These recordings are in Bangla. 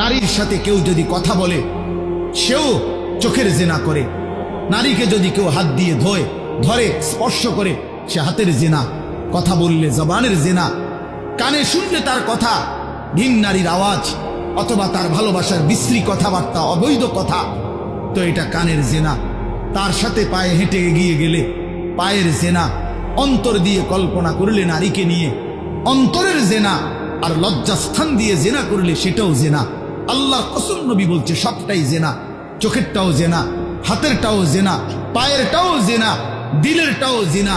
নারীর সাথে কেউ যদি কথা বলে, সেও চোখের জেনা করে। নারীকে যদি কেউ হাত দিয়ে ধোয়, ধরে, স্পর্শ করে, সে হাতের জেনা। কথা বললে জবানের জেনা। কানে শুনলে তার কথা, ভিন নারীর আওয়াজ, অথবা তার ভালোবাসার বিশ্রী কথাবার্তা, অবৈধ কথা। তো এটা কানের জেনা। তার সাথে পায়ে হেঁটে এগিয়ে গেলে পায়ের জেনা। অন্তর দিয়ে কল্পনা করলে নারীকে নিয়ে। অন্তরের জেনা। আর লজ্জাস্থান দিয়ে জেনা করলে সেটাও জেনা। আল্লাহ কসম নবী বলছে সবটাই জেনা, চোখেরটাও জেনা, হাতেরটাও জেনা, পায়েরটাও জেনা, দিলেরটাও জিনা,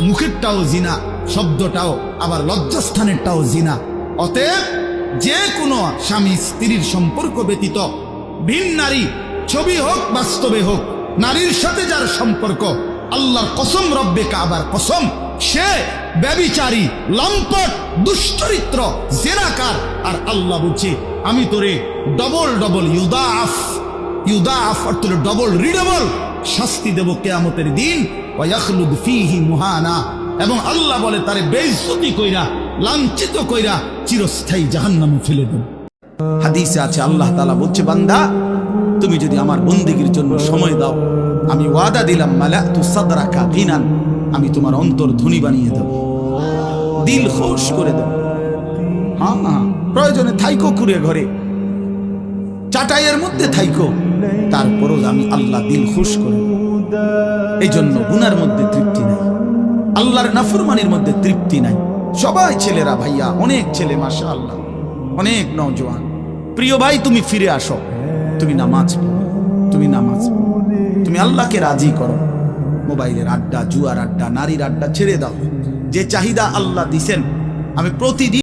মুখেরটাও জিনা, শব্দটাও, আবার লজ্জাস্থানেরটাও জিনা। অতএব যে কোনো স্বামী স্ত্রীর সম্পর্ক ব্যতীত, ভিন নারী, ছবি হোক, বাস্তবে হোক, নারীর সাথে যার সম্পর্ক আল্লাহর কসম রব্বে কাবার কসম সে ব্যবিচারী, লম্পট, দুশ্চরিত্র, জেনাকার। আর আল্লাহ বলছে, আমি তোরে ডবল ডবল ইউদাফ ইউদাফ অর্থ ডবল রিডবল শাস্তি দেব কেয়ামতের দিন। ফিহি মুহানা। এবং আল্লাহ বলে, তারে বেইজ্জতি কইরা, লাঞ্ছিত কইরা চিরস্থায়ী জাহান্নামে ফেলে দেব। হাদিসে আছে, আল্লাহ তাআলা বলছে, বান্দা, তুমি যদি আমার বন্দিগির জন্য সময় দাও, আমি ওয়াদা দিলাম মালা তু সাদরাকা গিনান। আমি তোমার অন্তর ধনী বানিয়ে দেব। দিল খোশ করে দেব। হ্যাঁ হ্যাঁ প্রয়োজনে থাইকো কুড়ে ঘরে। চাটাইয়ের মধ্যে থাইকো। তারপরও আমি আল্লাহ দিল খুশ করে এই জন্য গুনার মধ্যে তৃপ্তি নাই। আল্লাহর নাফরমানির মধ্যে তৃপ্তি নাই। সবাই ছেলেরা ভাইয়া, অনেক ছেলে মাসা আল্লাহ অনেক নওজোয়ান। প্রিয় ভাই, তুমি ফিরে আসো। তুমি নামাজ তুমি নামাজ তুমি আল্লাহকে রাজি করো। মোবাইলের আড্ডা জুয়ার আড্ডা নারীর আড্ডা ছেড়ে দাও। যে চাহিদা আল্লাহ দিছেন আমি প্রতিদিন